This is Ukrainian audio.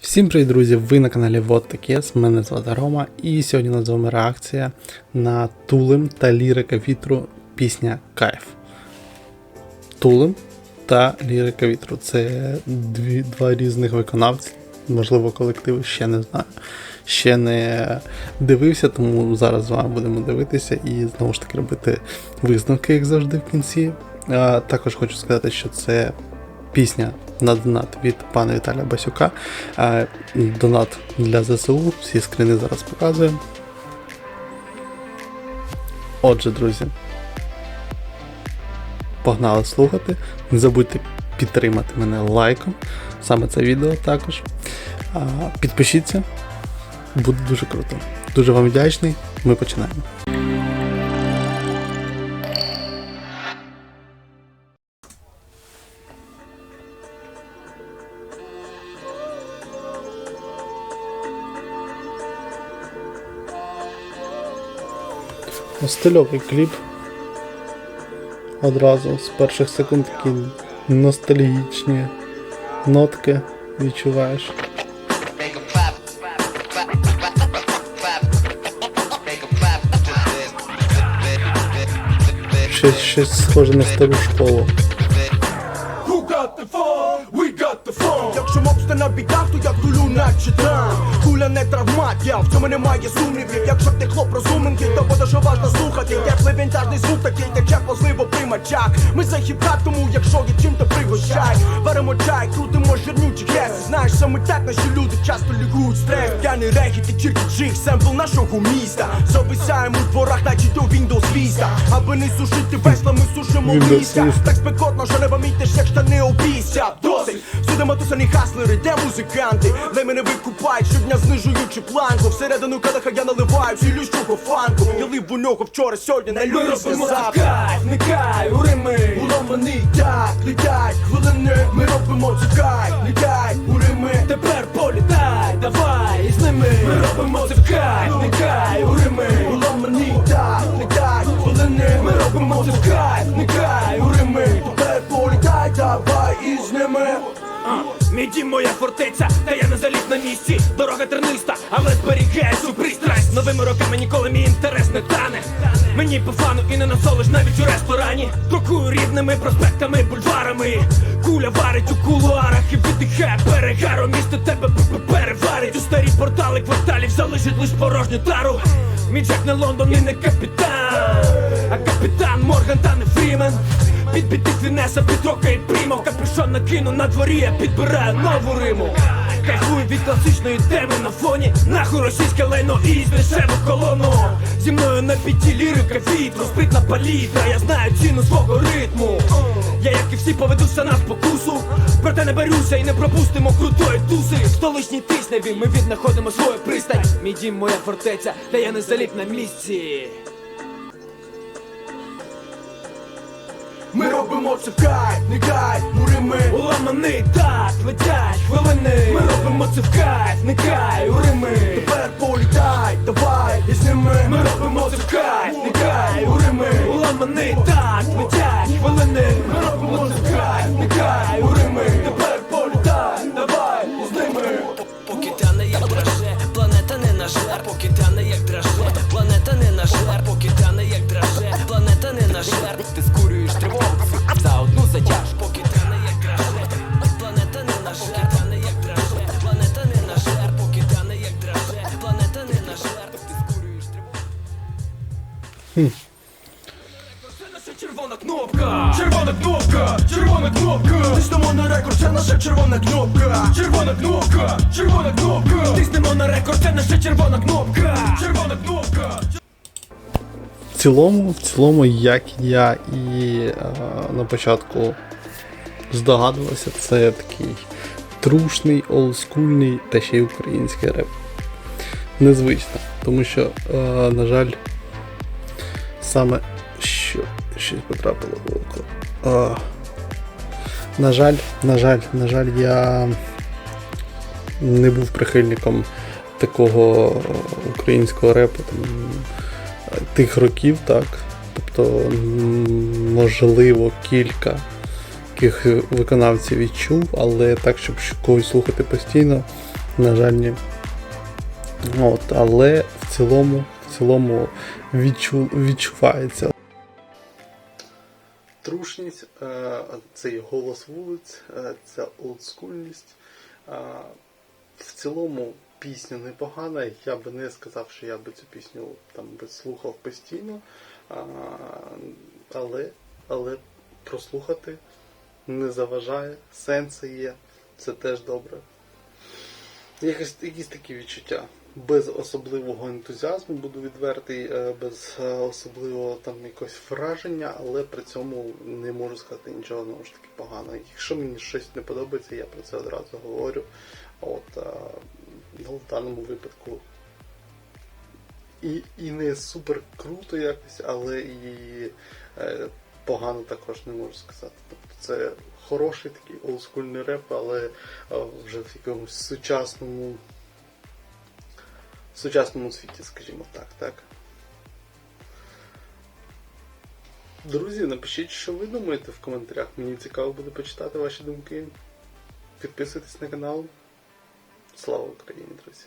Всім привіт, друзі! Ви на каналі Вот Такес, мене звати Рома, і сьогодні у вами реакція на Тулем та лірика вітру пісня Кайф. Тулем та лірика вітру. Це дві, два різних виконавці. Можливо, колективи ще не знаю. Ще не дивився, тому зараз з вами будемо дивитися і знову ж таки робити висновки, як завжди, в кінці. А, також хочу сказати, що це пісня на донат від пана Віталія Басюка. Донат для ЗСУ. Всі скрини зараз показуємо. Отже, друзі. Погнали слухати. Не забудьте підтримати мене лайком. Саме це відео також. Підпишіться. Буде дуже круто. Дуже вам вдячний. Ми починаємо. Стильовий кліп. Одразу з перших секунд такі ностальгічні нотки відчуваєш. Щось, щось схоже на стару школу. На бігах, то я вдулю наче там Куля не травмат, я в цьому немає сумнівів. Якщо ти хлоп розуменький, то буде що важно слухати. Теплий вінтажний звук такий, тече позливо при мачах. Ми за хіп-хап, тому якщо є чим, то пригощай. Беремо чай, крутимо жирнючі геси Знаєш, саме так наші люди часто лікують стрес. П'яний регіт і чирки семпл нашого міста. Зависаємо у дворах, наче до Windows Vista. Аби не сушити весла, ми сушимо Vista. так спекотно, що не помітиш, як штани обійся Досить, всюди матусані хаслери, де музиканти? Де мене викупають, щодня знижуючи планку. Всередину кадаха я наливаю всю лющого фанку. Я лив у нього вчора, сьогодні на Ми люсі робимо кайф, не кай, у Рими Уломаний так, летять хвилини. Ми робимо це кайф, летять у Рими Тепер політай, давай із ними. Ми робимо це кайф, не кай, у Рими Уломаний так, летять хвилини. Ми робимо це кайф, не кай, у Рими Тепер політай, давай із ними Мій дім моя фортеця, та я не заліз на місці. Дорога терниста, але зберігає цю пристрасть. Новими роками ніколи мій інтерес не тане. Мені по фану і не насолиш навіть у ресторані. Крокую рідними проспектами, бульварами. Куля варить у кулуарах і видихає перегаром Місто тебе переварить. У старі портали кварталів залишить лиш порожню тару. Мій Джек не Лондон і не капітан А капітан Морган та не Фрімен Під біти фінеса, підрока і прімо Капюшон накину на дворі, я підбираю нову риму. Кайфую від класичної теми на фоні. Нахуй російське лайно і дешеву колону. Зі мною на п'яті лірика вітру Спритна палітра, я знаю ціну свого ритму. Я, як і всі, поведуся на спокусу. Проте не беруся і не пропустимо крутої туси. В столичній тисневі ми віднаходимо свою пристань. Мій дім моя фортеця, та я не заліп на місці робимо це в кайф, не кайф, мури ми Уламаний так, летять хвилини. Ми робимо це в кайф, не кай, у Рими Тепер політай, давай із ними. Ми робимо це в червона кнопка. Червона кнопка, червона кнопка. Тиснемо на рекорд, це наша червона кнопка. Червона кнопка, червона кнопка. Тиснемо на рекорд, це наша червона кнопка. Червона кнопка. В цілому, в цілому, як я і е, на початку здогадувався, це такий трушний, олдскульний та ще й український реп. Незвично, тому що, е, на жаль, саме що щось потрапило в око. Е, на жаль, на жаль, на жаль, я не був прихильником такого українського репу. Там, тих років, так. Тобто, можливо, кілька яких виконавців відчув, але так, щоб когось слухати постійно, На жаль, ні. От, але в цілому, цілому відчу, відчувається. Трушність, е, цей голос вулиць, е, ця олдскульність. Е, В цілому пісня непогана. Я би не сказав, що я би цю пісню там би слухав постійно. Але, але прослухати не заважає, сенси є, це теж добре. Якось, якісь такі відчуття. Без особливого ентузіазму, буду відвертий, е, без е, особливого там якогось враження, але при цьому не можу сказати нічого знову ж таки поганого. Якщо мені щось не подобається, я про це одразу говорю. От, е, ну, в даному випадку і, і не супер круто якось, але і е, погано також не можу сказати. Тобто це хороший такий олдскульний реп, але е, вже в якомусь сучасному в сучасному світі, скажімо так, так. Друзі, напишіть, що ви думаєте в коментарях. Мені цікаво буде почитати ваші думки. Підписуйтесь на канал. Слава Україні, друзі!